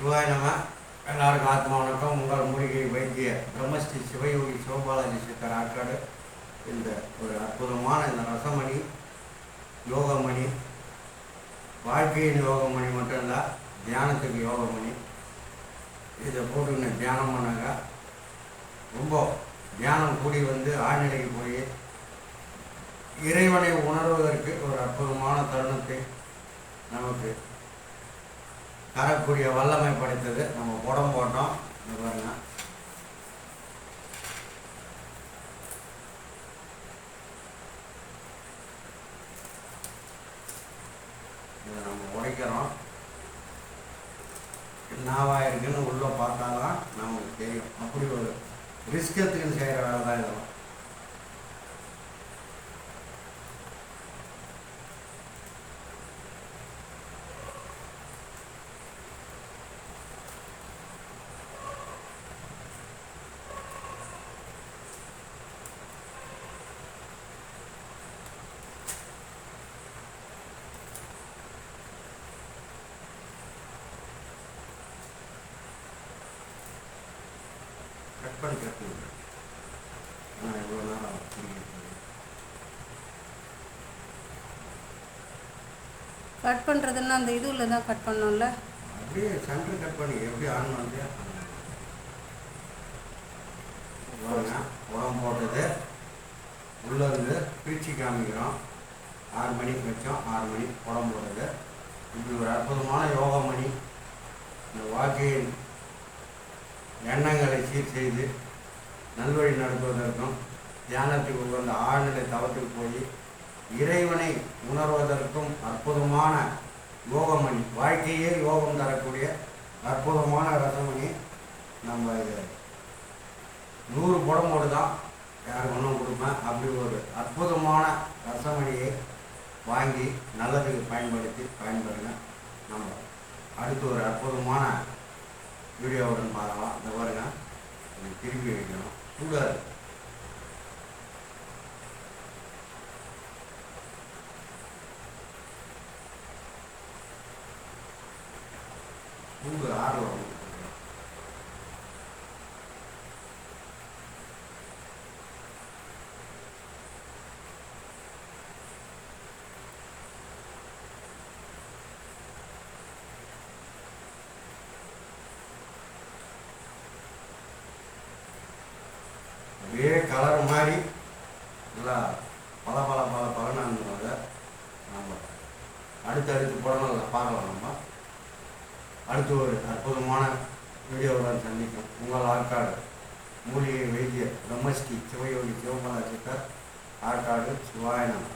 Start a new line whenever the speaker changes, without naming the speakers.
சிவாய நம. எல்லாருக்கும் ஆத்மா வணக்கம். உங்கள் மூலிகை வைத்திய பிரம்மஸ்ரீ சிவயோகி சிவபாலாஜி சித்தர் ஆற்காடு. இந்த ஒரு அற்புதமான இந்த ரசமணி யோகமணி வாழ்க்கையின் யோகமணி மட்டும் இல்லை தியானத்துக்கு யோகமணி. இதை போட்டுக்கின்னு தியானம் பண்ணாங்க. ரொம்ப தியானம் கூடி வந்து ஆழ்நிலைக்கு போய் இறைவனை உணர்வதற்கு ஒரு அற்புதமான தருணத்தை நமக்கு தரக்கூடிய வல்லமை படைத்தது. நம்ம புடம் போட்டோம். இந்த பாருங்க. இதை நம்ம உடைக்கிறோம். என்னவா இருக்குன்னு உள்ளே பார்த்தா தான் நமக்கு தெரியும். அப்படி ஒரு ரிஸ்கத்துக்கு செய்கிற வேலை தான் இதெல்லாம் கட் பண்ணி கட் நான் நேரம்
கட் பண்ணுறதுன்னா அந்த இதுவில் தான் கட் பண்ணோம்ல
அப்படியே சென்டர் கட் பண்ணி எப்படி ஆன் அப்படியே உரம் போட்டது. உள்ளே இருந்து பிரித்து காமிக்கிறோம். ஆறு மணிக்கு வச்சோம். ஆறு மணி உடம்பு போட்டது. இப்படி ஒரு அற்புதமான யோகா மணி இந்த வாழ்க்கையின் எண்ணங்களை சீர் செய்து நல்வழி நடத்துவதற்கும் தியானத்துக்கு உகந்த ஆழ்நிலை தவத்துக்கு போய் இறைவனை உணர்வதற்கும் அற்புதமான யோகமணி வாழ்க்கையே யோகம் தரக்கூடிய அற்புதமான ரசமணி நம்ம இது நூறு புடம்போடு தான் யாருக்கு ஒன்றும் கொடுப்பேன். அப்படி ஒரு அற்புதமான ரசமணியை வாங்கி நல்லதுக்கு பயன்படுத்தி பயன்படுங்க நம்ம அடுத்து ஒரு அற்புதமான வீடியோ வீடியோவுடன் பார்க்கலாம் இந்த பாருங்க இது திருப்பி வைக்கணும். சூடாக இருக்கு சூடு ஆர்வம் அப்படியே கலர் மாதிரி நல்லா பல பல பல பலனாக நம்ம அடுத்தடுத்து படங்களை பார்க்கலாம் நம்ம. அடுத்து ஒரு அற்புதமான வீடியோவுடன் சந்திக்கும். உங்கள் ஆற்காடு மூலிகை வைத்திய பிரம்மஸ்ரீ சிவயோகி சிவபாலா சித்தர் ஆற்காடு சிவாயனம்